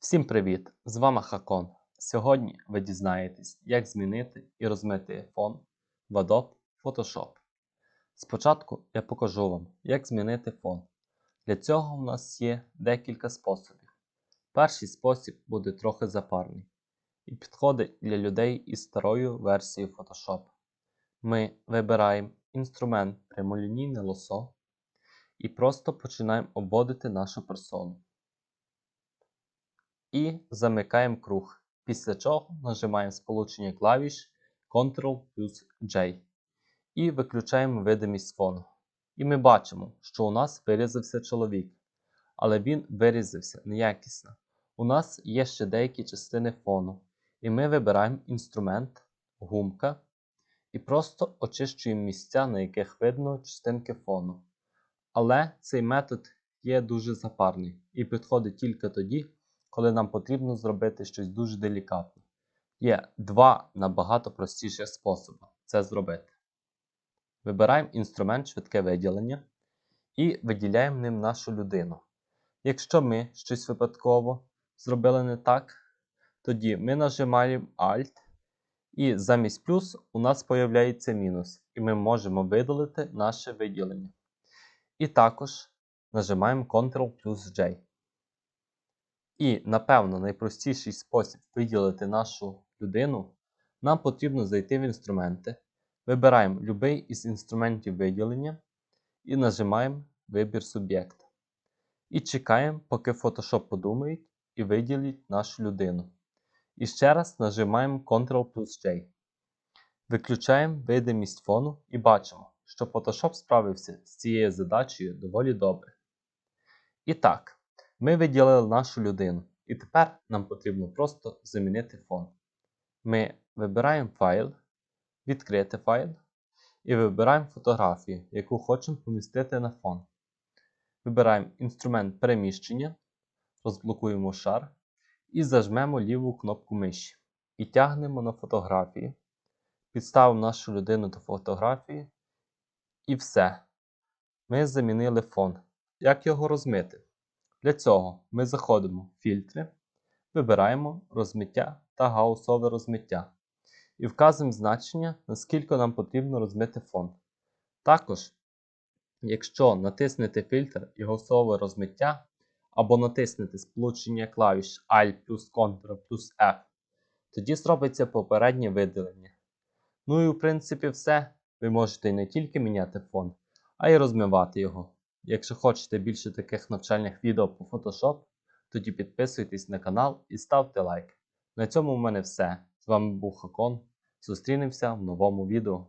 Всім привіт! З вами Хакон. Сьогодні ви дізнаєтесь, як змінити і розмити фон в Adobe Photoshop. Спочатку я покажу вам, як змінити фон. Для цього в нас є декілька способів. Перший спосіб буде трохи запарний і підходить для людей із старою версією Photoshop. Ми вибираємо інструмент прямолінійне лосо і просто починаємо обводити нашу персону і замикаємо круг. Після чого нажимаємо сполучення клавіш Ctrl плюс J і виключаємо видимість фону. І ми бачимо, що у нас вирізався чоловік, але він вирізався неякісно. У нас є ще деякі частини фону, і ми вибираємо інструмент, гумка і просто очищуємо місця, на яких видно частинки фону. Але цей метод є дуже запарний і підходить тільки тоді, коли нам потрібно зробити щось дуже делікатне. Є два набагато простіші способи це зробити. Вибираємо інструмент швидке виділення і виділяємо ним нашу людину. Якщо ми щось випадково зробили не так, тоді ми нажимаємо Alt, і замість плюс у нас з'являється мінус, і ми можемо видалити наше виділення. І також нажимаємо Ctrl плюс J. І, напевно, найпростіший спосіб виділити нашу людину, нам потрібно зайти в інструменти, вибираємо будь-який із інструментів виділення і нажимаємо Вибір суб'єкта. І чекаємо, поки Photoshop подумає і виділить нашу людину. І ще раз нажимаємо Ctrl плюс J. Виключаємо видимість фону і бачимо, що Photoshop справився з цією задачею доволі добре. І так. Ми виділили нашу людину, і тепер нам потрібно просто замінити фон. Ми вибираємо файл, відкрити файл і вибираємо фотографію, яку хочемо помістити на фон. Вибираємо інструмент переміщення, розблокуємо шар і зажмемо ліву кнопку миші. І тягнемо на фотографії. Підставимо нашу людину до фотографії. І все. Ми замінили фон. Як його розмити? Для цього ми заходимо в фільтри, вибираємо розмиття та гаусове розмиття і вказуємо значення, наскільки нам потрібно розмити фон. Також, якщо натиснете фільтр і гаусове розмиття, або натиснете сполучення клавіш Alt плюс Ctrl плюс F, тоді зробиться попереднє виділення. Ну і в принципі все. Ви можете не тільки міняти фон, а й розмивати його. Якщо хочете більше таких навчальних відео по Photoshop, тоді підписуйтесь на канал і ставте лайк. На цьому в мене все. З вами був Хакон. Зустрінемося в новому відео.